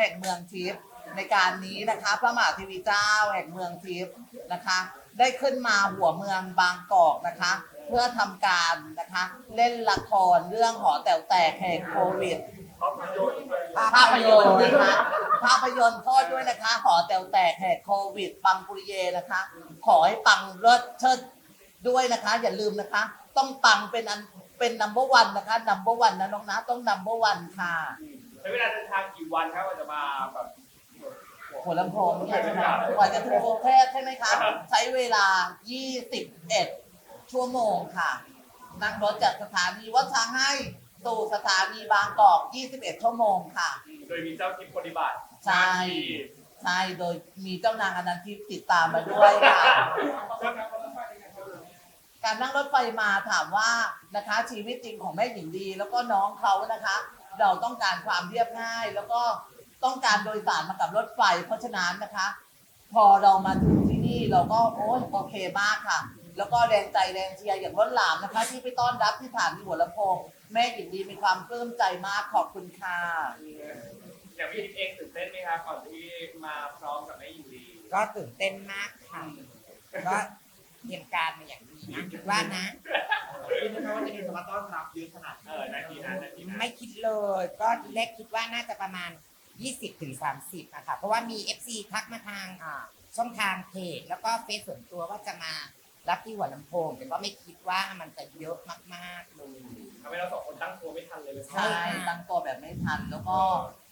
ห่งเมืองทิพย์ในการนี้นะคะ พระมหาเทีวีเจ้าแห่งเมืองทิพย์นะคะ ได้ขึ้นมาหัวเมืองบางกอกนะคะ เพื่อทำการนะคะ เล่นละครเรื่องหอแต๋วแตกแห่งโควิดภาพยนตร์นะคะภาพยนตร์โทษด้วยนะคะขอแตวแตกแหกโควิด ปังปุริเยนะคะ ขอให้ปังเลิศเชิดด้วยนะคะ อย่าลืมนะคะ ต้องปังเป็นอันเป็นนัมเบอร์วันนะคะนัมเบอร์วันนะน้องนะต้องนัมเบอร์วันค่ะ ใช้เวลาเดินทางกี่วันครับว่าจะมาแบบหัวลำโพงเนี่ยใช่ไหมกว่าจะถึงกรุงเทพใช่ไหมคะ ใช้เวลา 21 ชั่วโมงค่ะ นั่งรถจากสถานีวัดช้างให้สู่สถานีบางกอก 21 ชั่วโมงค่ะ โดยมีเจ้าทิพย์ปฏิบัติใช่ ใช่ โดยมีเจ้านางอนันทิพย์ติดตามมาด้วยค่ะ การนั่งรถไฟมาถามว่านะคะชีวิตจริงของแม่หญิงดีแล้วก็น้องเขานะคะ เราต้องการความเรียบง่าย แล้วก็ต้องการโดยสารมากับรถไฟ เพราะฉะนั้นนะคะ พอเรามาถึงที่นี่เราก็โอ้ยโอเคมากค่ะ แล้วก็แรงใจแรงเชียร์อย่างล้นหลามนะคะ ที่ไปต้อนรับที่ฐานที่หัวลำโพงแม่หญิงดีมีความปลื้มใจมากขอบคุณค่ะอย่างพี่ทิพย์เองตื่นเต้นไหมครับก่อนที่มาพร้อมกับแม่ยินดีก็ตื่นเต้นมากค่ะก็ เตรียมการมาอย่างดีนะคิดว่านะ คิดไหมคะว่าจะมีคนมาต้อนรับเยอะขนาดเออนาทีนั้นนาทีนั้นไม่คิดเลย ก็ทีแรกคิดว่าน่าจะประมาณ 20ถึง30อะค่ะ เพราะว่ามี FC ทักมาทางอ่าช่องทางเพจแล้วก็เฟซส่วนตัวว่าจะมารับที่หัวลำโพงแต่ก็ไม่คิดว่ามันจะเยอะมากๆเลย ทำให้เราสองคนตั้งตัวไม่ทันเลยเลยใช่ตั้งตัวแบบไม่ทันแล้วก็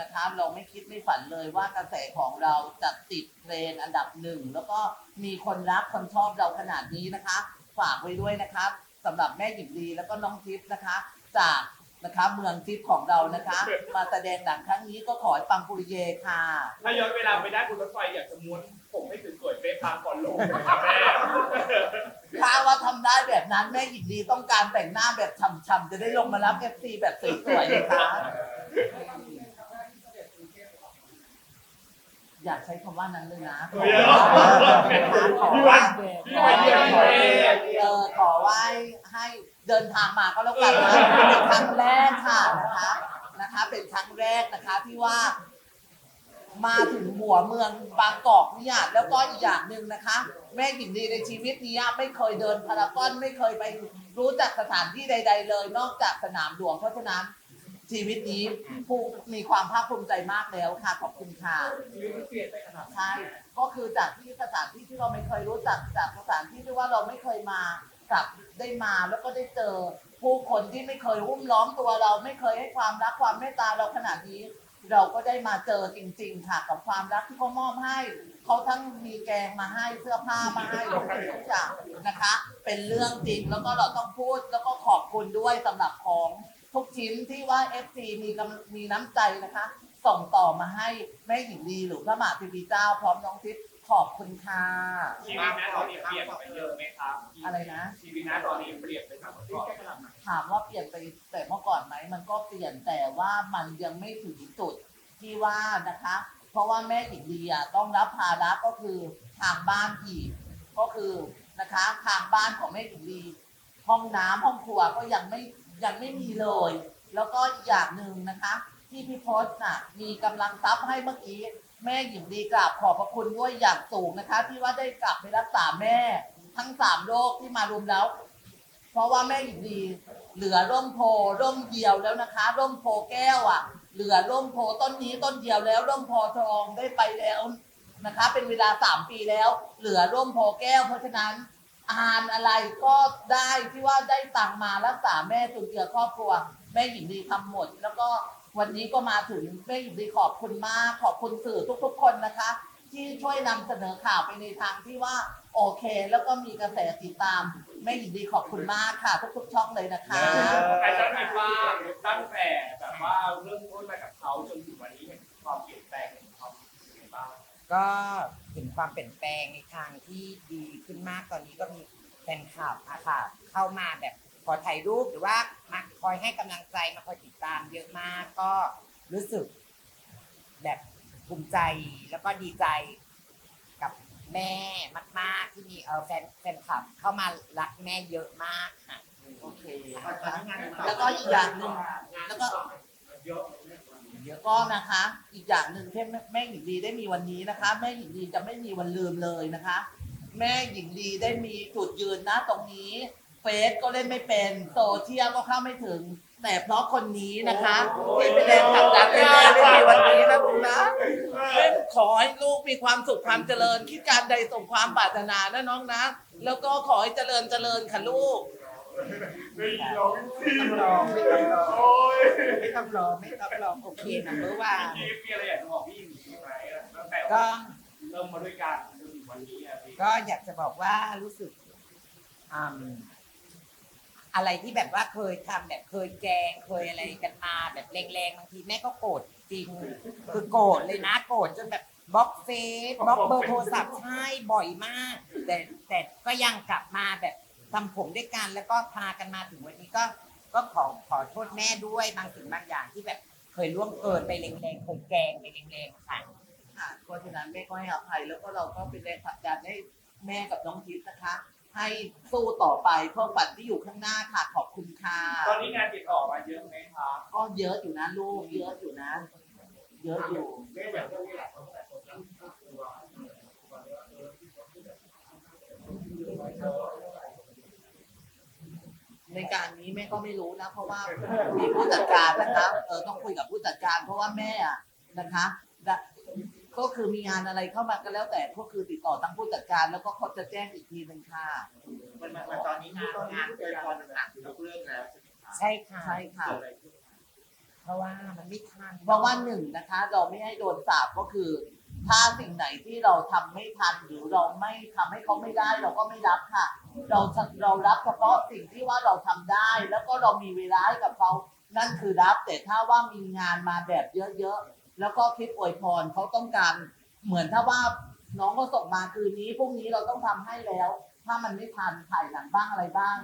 นะคะเราไม่คิดไม่ฝันเลยว่ากระแสของเราจะติดเทรนด์อันดับหนึ่งแล้วก็มีคนรักคนชอบเราขนาดนี้นะคะ ฝากไว้ด้วยนะคะสำหรับแม่หญิงลีแล้วก็น้องทิพย์นะคะ จากนะคะเมืองทิพย์ของเรานะคะ มาแสดงหนังครั้งนี้ก็ขอให้ปังปุริเยค่ะ ถ้าย้อนเวลาไปได้คุณรถไฟอยากจะม้วนผมให้สวยๆเป๊ะปังก่อนลงนะครับแม่ ถ้าว่าทำได้แบบนั้นแม่หญิงลีต้องการแต่งหน้าแบบฉ่ำๆจะได้ลงมารับเอฟซีแบบสวยๆนะคะอยากใช้คำว่านั้นเลยนะขอขอว่าเออขอว่าให้เดินทางมาก็แล้วกันนะเป็นครั้งแรกค่ะนะคะนะคะ เป็นครั้งแรกนะคะที่ว่า มาถึงหัวเมืองบางกอกเนี่ยแล้วก็อีกอย่างหนึ่งนะคะ แม่หญิงดีในชีวิตนี้ไม่เคยเดินพารากอนไม่เคยไปรู้จักสถานที่ใด ๆ เลย นอกจากสนามหลวงเพราะฉะนั้นชีวิตนี้ผู้มีความภาคภูมิใจมากแล้วค่ะขอบคุณค่ะชีวิตเปลี่ยนไปขนาดใช่ก็คือจากที่สถานที่ที่เราไม่เคยรู้จักจากสถานที่ที่ว่าเราไม่เคยมากับได้มาแล้วก็ได้เจอผู้คนที่ไม่เคยหุ้มล้อมตัวเราไม่เคยให้ความรักความเมตตาเราขนาดนี้ เราก็ได้มาเจอจริง ๆ ค่ะ กับความรักที่เขามอบให้ เขาทั้งมีแกงมาให้เสื้อผ้ามาให้ทุกอย่างนะคะ เป็นเรื่องจริงแล้วก็เราต้องพูดแล้วก็ขอบคุณด้วยสำหรับของทุกชิ้นที่ว่า FC มีกำมีน้ำใจนะคะ ส่งต่อมาให้แม่หญิงดีหรือพระมหาเทีวีเจ้า พร้อมน้องทิพย์ ขอบคุณค่ะ ชีวิตนะตอนนี้เปลี่ยนไปเยอะไหมครับอะไรนะ ชีวิตนะตอนนี้เปลี่ยนไปจากเมื่อก่อนถามว่าเปลี่ยนไปแต่เมื่อก่อนไหมมันก็เปลี่ยนแต่ว่ามันยังไม่ถึงจุดที่ว่านะคะ เพราะว่าแม่หญิงดีอะต้องรับภาระก็คือทางบ้านอีก ก็คือนะคะทางบ้านของแม่หญิงดี ห้องน้ำห้องครัวก็ยังไม่ยังไม่มีเลย แล้วก็อีกอย่างหนึ่งนะคะ ที่พี่พศน่ะมีกำลังทรัพย์ให้เมื่อกี้ แม่หญิงดีกราบขอบพระคุณด้วยอย่างสูงนะคะ ที่ว่าได้กลับไปรักษาแม่ ทั้งสามโรคที่มารวมแล้ว เพราะว่าแม่หญิงดีเหลือร่มโพร่มเดียวแล้วนะคะ ร่มโพแก้วอะ เหลือร่มโพต้นนี้ต้นเดียวแล้ว ร่มโพทองได้ไปแล้วนะคะ เป็นเวลาสามปีแล้ว เหลือร่มโพแก้ว เพราะฉะนั้นอาหารอะไรก็ได้ที่ว่าได้ตังมารักษาแม่จุนเจือครอบครัว แม่หญิงดีทำหมดแล้วก็ วันนี้ก็มาถึงแม่หญิงดีขอบคุณมาก ขอบคุณสื่อทุกๆ คนนะคะ ที่ช่วยนำเสนอข่าวไปในทางที่ว่าโอเค แล้วก็มีกระแสติดตามแม่หญิงดีขอบคุณมากค่ะ ทุกๆ ช่องเลยนะคะอาจารย์มีบ้างตั้งแต่แบบว่าเริ่มต้นมากับเขาจนถึงวันนี้เห็นความเปลี่ยนแปลงของเขาเป็นไงบ้างก็เห็นความเปลี่ยนแปลงในทางที่ดีขึ้นมากตอนนี้ก็มีแฟนคลับอะค่ะเข้ามาแบบขอถ่ายรูปหรือว่ามา คอยให้กำลังใจมาคอยติดตามเยอะมาก ก็รู้สึกแบบภูมิใจแล้วก็ดีใจกับแม่มาก ๆ ที่มีเออแฟนแฟนคลับเข้ามารักแม่เยอะมากค่ะโอเค แล้วก็อีกอย่างหนึ่งแล้วก็เยอะก็นะคะ อีกอย่างหนึ่งที่แม่แม่หญิงดีได้มีวันนี้นะคะ แม่หญิงดีจะไม่มีวันลืมเลยนะคะ แม่หญิงดีได้มีจุดยืนนะตรงนี้ เฟซก็เล่นไม่เป็นโซเชียลก็เข้าไม่ถึง แต่เพราะคนนี้นะคะที่เป็นแรงผลักดันให้แม่ได้มีวันนี้นะลูกนะแม่ขอให้ลูกมีความสุขความเจริญ คิดการใดสมความปรารถนานะน้องนะ แล้วก็ขอให้เจริญเจริญค่ะลูกไม่ยอมไม่ต้องรอไม่ต้องรอโอ้ยไม่ต้องรอไม่ต้องรอโอเคนะเมื่อว่าพี่มีอะไรอยากจะบอกพี่หญิงดีไหมตั้งแต่ก็เริ่มมาด้วยกันจนถึงวันนี้อะพี่ก็อยากจะบอกว่ารู้สึกอืม อะไรที่แบบว่าเคยทำแบบเคยแกล้งเคยอะไรกันมาแบบแรงๆบางทีแม่ก็โกรธจริง คือโกรธเลยนะโกรธจนแบบบล็อกเฟซบล็อกเบอร์โทรศัพท์ใช่บ่อยมาก แต่แต่ก็ยังกลับมาแบบทำผมด้วยกันแล้วก็พากันมาถึงวันนี้ก็ก็ขอขอโทษแม่ด้วยบางสิ่งบางอย่างที่แบบเคยล่วงเกินไปแรงๆเคยแกล้งไปแรงๆค่ะ ค่ะเพราะฉะนั้นแม่ก็ให้อภัยแล้วก็เราก็เป็นแรงผลักดันให้แม่กับน้องทิพย์นะคะ ให้สู้ต่อไปเพื่อฝันที่อยู่ข้างหน้าค่ะขอบคุณค่ะ ตอนนี้งานติดต่อมาเยอะไหมคะก็เยอะอยู่นะลูก เยอะอยู่นะ เยอะอยู่ในการนี้แม่ก็ไม่รู้นะ เพราะว่ามีผู้จัดการนะคะเออต้องคุยกับผู้จัดการ เพราะว่าแม่อะนะคะดะ ก็คือมีงานอะไรเข้ามาก็แล้วแต่ก็คือติดต่อทั้งผู้จัดการ แล้วก็เขาจะแจ้งอีกทีหนึ่งค่ะ มันมันตอนนี้งานงานเกินพรต่างๆยกเลิกแล้วใช่ไหมคะใช่ค่ะใช่ค่ะ เกิดอะไรขึ้นเพราะว่ามันไม่ทันเพราะว่าหนึ่งนะคะ เราไม่ให้โดนสาบก็คือ ถ้าสิ่งไหนที่เราทำไม่ทันหรือเราไม่ทำให้เขาไม่ได้เราก็ไม่รับค่ะ เราจะเรารับเฉพาะสิ่งที่ว่าเราทำได้ แล้วก็เรามีเวลาให้กับเขานั่นคือรับแต่ถ้าว่ามีงานมาแบบเยอะๆ แล้วก็คลิปอวยพรเขาต้องการเหมือนถ้าว่าน้องก็ส่งมาคืนนี้พรุ่งนี้เราต้องทำให้แล้ว ถ้ามันไม่ทันถ่ายหนังบ้างอะไรบ้าง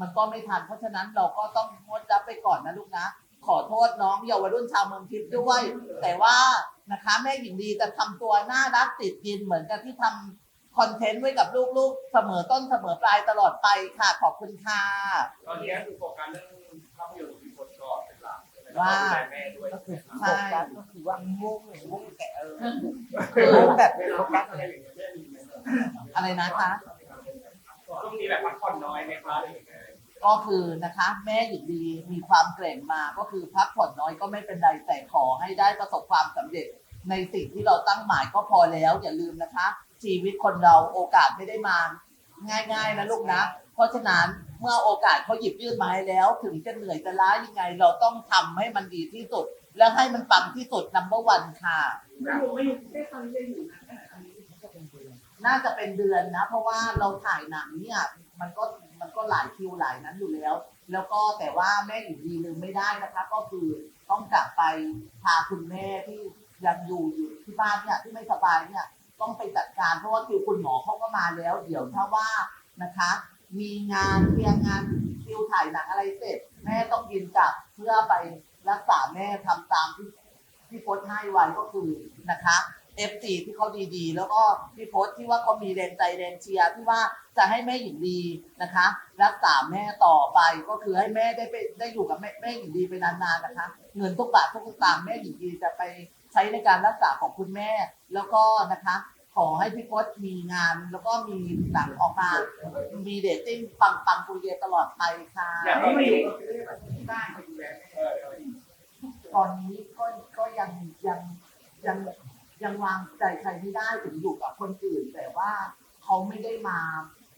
มันก็ไม่ทันเพราะฉะนั้นเราก็ต้องงดรับไปก่อนนะลูกนะ ขอโทษน้องเยาวรุ่นชาวเมืองทิพย์ด้วย แต่ว่านะคะแม่หญิงดีจะทำตัวน่ารักติดดินเหมือนกับที่ทำคอนเทนต์ไว้กับลูกๆ เสมอต้นเสมอปลายตลอดไปค่ะขอบคุณค่ะตอนนี้คือโฟกัสเรื่องภาพยนตร์ วก็ว่าดูแลแม่ด้วยก็คือใช่โฟกัสก็คือว่ามุ่งมุ่งแต่เออคือมุ่งแบบโฟกัสอะไรอย่างเงี้ยอะไรนะคะช่วงนี้แบบพักผ่อนน้อยไหมคะอะไรอย่างเงี้ยก็คือนะคะ แม่หญิงดีมีความเกรงมาก็คือพักผ่อนน้อยก็ไม่เป็นไรแต่ขอให้ได้ประสบความสำเร็จ ในสิ่งที่เราตั้งหมายก็พอแล้วอย่าลืมนะคะ ชีวิตคนเราโอกาสไม่ได้มา ง่ายๆนะลูกนะ เพราะฉะนั้น เมื่อโอกาสเขาหยิบยื่นมาให้แล้ว ถึงจะเหนื่อยจะล้ายังไง เราต้องทำให้มันดีที่สุด และให้มันปังที่สุดนัมเบอร์วันค่ะ ไม่อยู่ไม่อยู่ไม่ฟังเลยอยู่น่าจะเป็นเดือนนะ เพราะว่าเราถ่ายหนังเนี่ยมันก็มันก็หลายคิวหลายนั้นอยู่แล้ว แล้วก็แต่ว่าแม่อยู่ดีลืมไม่ได้นะคะ ก็คือต้องกลับไปพาคุณแม่ที่ยังอยู่อยู่ที่บ้านเนี่ยที่ไม่สบายเนี่ยต้องไปจัดการเพราะว่าคิวคุณหมอเขาก็มาแล้ว เดี๋ยวถ้าว่านะคะ มีงานเคลียร์งานคิวถ่ายหนังอะไรเสร็จ แม่ต้องบินกลับเพื่อไปรักษาแม่ทำตามที่ที่โพสให้ไว้ก็คือนะคะ F4 ที่เขาดีๆ แล้วก็พี่โพสที่ว่าเขามีแรงใจแรงเชียร์ที่ว่าจะให้แม่หญิงดีนะคะ รักษาแม่ต่อไปก็คือให้แม่ได้ไปได้อยู่กับแม่แม่หญิงดีไปนานๆนะคะ เงินทุกบาททุกสตางค์แม่หญิงดีจะไปใช้ในการรักษาของคุณแม่แล้วก็นะคะ ขอให้พี่พศมีงาน แล้วก็มีหนังออกมา มีเดตติ้งปังปังปุริเยตลอดไปค่ะ อยากให้มาอยู่ที่บ้านเขาดูแลตอนนี้ก็ก็ยังยังยังยังวางใจใครไม่ได้ถึงอยู่กับคนอื่น แต่ว่าเขาไม่ได้มา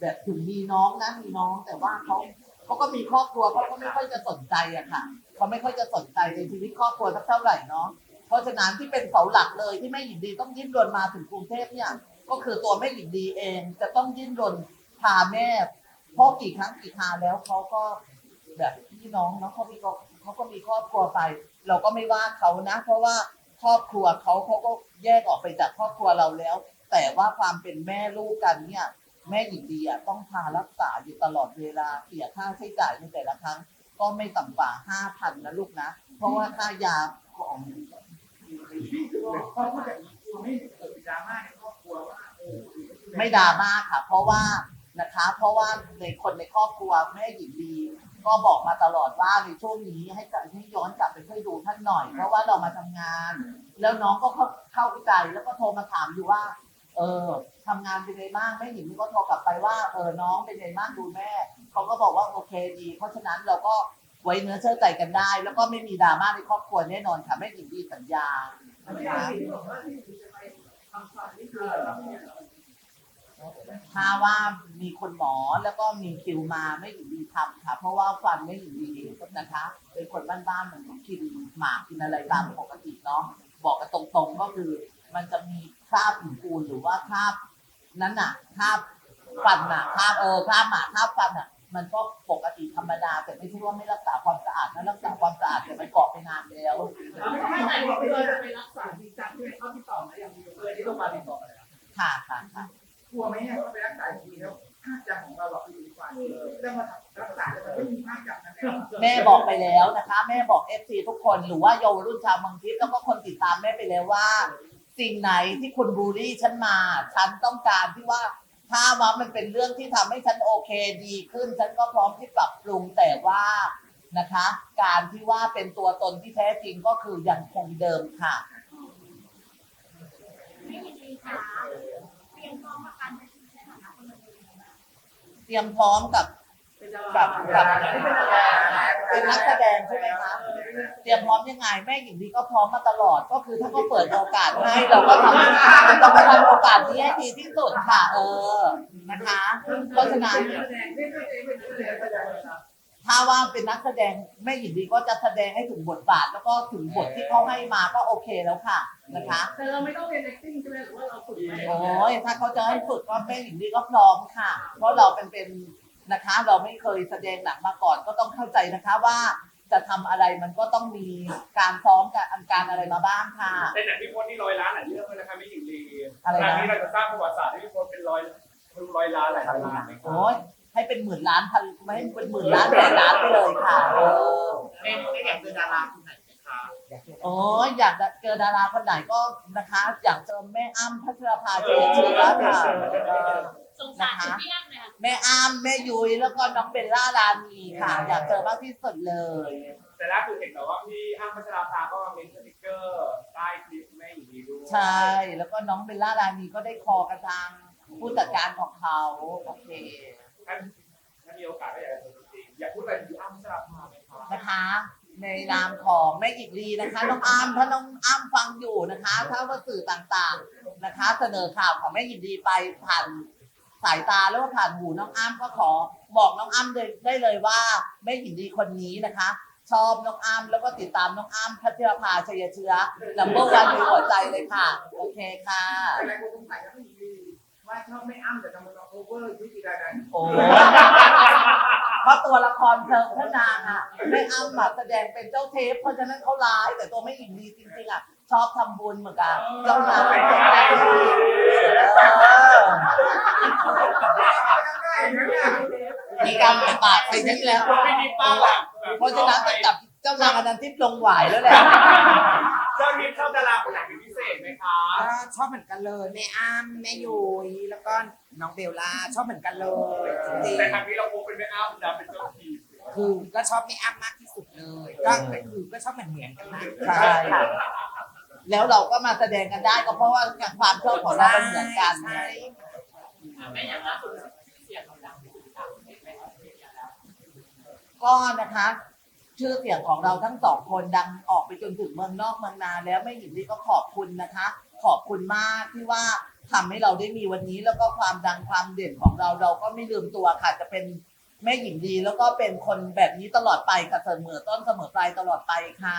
แบบถึงมีน้องนะมีน้อง แต่ว่าเขาเขาก็มีครอบครัวเขาก็ไม่ค่อยจะสนใจอะค่ะเขาไม่ค่อยจะสนใจในชีวิตครอบครัวสักเท่าไหร่เนาะ เพราะฉะนั้นที่เป็นเสาหลักเลยที่แม่หญิงดีต้องดิ้นรนมาถึงกรุงเทพเนี่ยก็คือตัวแม่หญิงดีเอง จะต้องดิ้นรนพาแม่เพราะกี่ครั้งกี่คราแล้วเขาก็แบบพี่น้องเนาะเขามีก็เขาก็มีครอบครัวไป เราก็ไม่ว่าเขานะ เพราะว่าครอบครัวเขาเขาก็แยกออกไปจากครอบครัวเราแล้ว แต่ว่าความเป็นแม่ลูกกันเนี่ย แม่หญิงดีอะต้องพารักษาอยู่ตลอดเวลาเสียค่าใช้จ่ายในแต่ละครั้ง ก็ไม่ต่ำกว่าห้าพันนะลูกนะ เพราะว่าค่ายาของ พอพูดแบบนี้ทำให้เกิดดราม่าในครอบครัวว่าเออไม่ดราม่าค่ะ เพราะว่านะคะ เพราะว่าในคนในครอบครัวแม่หญิงดี ก็บอกมาตลอดว่าในช่วงนี้ให้กลับให้ย้อนกลับไปช่วยดูท่านหน่อย เพราะว่าเรามาทำงาน แล้วน้องก็เข้าเข้าใจแล้วก็โทรมาถามอยู่ว่า เออทำงานเป็นไงบ้างแม่หญิงก็โทรกลับไปว่าเออน้องเป็นไงบ้างดูแม่เขาก็บอกว่าโอเคดี เพราะฉะนั้นเราก็ไว้เนื้อเชื่อใจกันได้ แล้วก็ไม่มีดราม่าในครอบครัวแน่นอนค่ะแม่หญิงดีสัญญา ถ้าว่ามีคนหมอแล้วก็มีคิวมาไม่หญิงดีทำค่ะ เพราะว่าฟันไม่หญิงดีนะคะ เป็นคนบ้านๆเหมือนกินหมากกินอะไรตามปกติเนาะบอกกันตรงๆก็คือ มันจะมีคราบหินปูนหรือว่าคราบนั้นน่ะคราบฟันน่ะคราบเออคราบหมากคราบฟันน่ะ มันก็ปกติธรรมดาแต่ไม่ใช่ว่าไม่รักษาความสะอาดนะรักษาความสะอาดแต่มันเกาะไปนานแล้วไม่ใช่บอกไปเลยไปรักษาจริงจังที่เขาติดต่อมาอย่างเดียวเลยที่ต้องมาติดต่อเลยค่ะค่ะค่ะกลัวไหมเนี่ยเขาไปรักษาทีแล้วภาพจำของเราหลอกไปดีกว่าแล้วมารักษาแล้วมันไม่มีภาพจำนั้นแล้วแม่บอกไปแล้วนะคะ แม่บอกเอฟซีทุกคนหรือว่าเยาวรุ่นชาวเมืองทิพย์แล้วก็คนติดตามแม่ไปแล้วว่า สิ่งไหนที่คุณบูลลี่ฉันมา ฉันต้องการที่ว่า ถ้าว่ามันเป็นเรื่องที่ทำให้ฉันโอเคดีขึ้น ฉันก็พร้อมที่ปรับปรุงแต่ว่านะคะ การที่ว่าเป็นตัวตนที่แท้จริงก็คือยังคงเดิมค่ะ ไม่ยินดีค่ะเตรียมพร้อมประกันในฐานะคนบันเทิงยังไงบ้างเตรียมพร้อมกับกับกับเป็นนักแสดงใช่ไหมคะ เตรียมพร้อมยังไงแม่หญิงดีก็พร้อมมาตลอด ก็คือถ้าเขาเปิดโอกาสให้เราก็ทำเราก็ทำโอกาสนี้ให้ดีที่สุดค่ะ เออนะคะเพราะฉะนั้นถ้าว่าเป็นนักแสดงแม่หญิงดีก็จะแสดงให้ถึงบทบาท แล้วก็ถึงบทที่เขาให้มาก็โอเคแล้วค่ะนะคะแต่เราไม่ต้องเรียน acting ใช่ไหมหรือว่าเราฝึกไหมโอ้ยถ้าเขาจะให้ฝึกก็แม่หญิงดีก็พร้อมค่ะ เพราะเราเป็นเป็นนะคะ เราไม่เคยแสดงหนังมาก่อนก็ต้องเข้าใจนะคะว่า จะทำอะไรมันก็ต้องมีการซ้อมการอันการอะไรมาบ้างค่ะ ในหนังพี่พจน์นี่ร้อยล้านหลายเรื่องเลยนะคะไม่หญิงลีอะไรนะครั้งนี้เราจะสร้างประวัติศาสตร์ให้พี่พจน์เป็นร้อยร้อยล้านหลายล้านเลยครับโอ้ยให้เป็นหมื่นล้านพันไม่ให้เป็นหมื่นล้านแสนล้านไปเลยค่ะเออเอ็มไม่อยากเป็นดาราคนไหนไหมคะโอ้ยอยากจะเจอดาราคนไหนก็นะคะ อยากเจอแม่อ้ำพัชรภาเจริญชีวะค่ะเออสงสารคุณพี่อ้ำเลยค่ะ แม่อ้ำแม่ยุ้ยแล้วก็น้องเบลล่ารานีค่ะ อยากเจอมากที่สุดเลย แต่ล่าสุดเห็นแบบว่าพี่อ้ำพัชราภาก็มีสติกเกอร์ใต้คลิปแม่หญิงลีด้วยใช่ แล้วก็น้องเบลล่ารานีก็ได้คอกันทางผู้จัดการของเขาโอเคถ้าถ้ามีโอกาสก็อยากจะเจอจริงๆอยากพูดอะไรถึงพี่อ้ำพัชราภาไหมคะนะคะ ในนามของแม่หญิงลีนะคะน้องอ้ำถ้าน้องอ้ำฟังอยู่นะคะ ถ้าว่าสื่อต่างๆนะคะ เสนอข่าวของแม่หญิงลีไปผ่าน สายตาแล้วก็ผ่านหูน้องอ้ำก็ขอบอกน้องอ้ำเลยได้เลยว่าแม่หญิงลีคนนี้นะคะ ชอบน้องอ้ำแล้วก็ติดตามน้องอ้ำพัชรภาชัยเชื้อลัมเบอร์วันในหัวใจเลยค่ะ โอเคค่ะแต่หลายคนสงสัยว่าไม่ดีว่าชอบไม่อ้ำแต่ทำไมมาโอเวอร์ยุติดาดันโอ้เพราะตัวละครเธอพระนางอะแม่อ้ำอะแสดงเป็นเจ้าเทพเพราะฉะนั้นเขาร้ายแต่ตัวไม่หญิงดีจริงๆอะชอบทำบุญเหมือนกันเจ้านางเป็นคนใจดีเออ มีการประกาศไปทั้งแล้ว ไม่มีป้าหลักเพราะฉะนั้นต้องจับเจ้านางอนันทิพย์ลงหวายแล้วแหละเจ้านิดเข้าดาราคนไหนเป็นพิเศษไหมคะก็ชอบเหมือนกันเลยแม่อ้ำแม่ยุ้ยแล้วก็น้องเบลล่าชอบเหมือนกันเลยจริงแต่ครั้งนี้เราคงเป็นแม่อ้ำนะเป็นเจ้าทีมๆคือก็ชอบแม่อ้ำมากที่สุดเลย ก็คือก็ชอบเหมือนเหมือนกันนะใช่ค่ะ แล้วเราก็มาแสดงกันได้ก็เพราะว่าความชอบของเรามันเหมือนกันไงใช่ไม่อย่างล่าสุดเสียงดังก็นะคะชื่อเสียงของเราทั้งสองคนดังออกไปจนถึงเมืองนอกเมืองนา แล้วแม่หญิงลีก็ขอบคุณนะคะ ขอบคุณมากที่ว่าทำให้เราได้มีวันนี้แล้วก็ความดังความเด่นของเราเราก็ไม่ลืมตัวค่ะจะเป็นแม่หญิงดี แล้วก็เป็นคนแบบนี้ตลอดไปค่ะเสมอต้นเสมอปลายตลอดไปค่ะ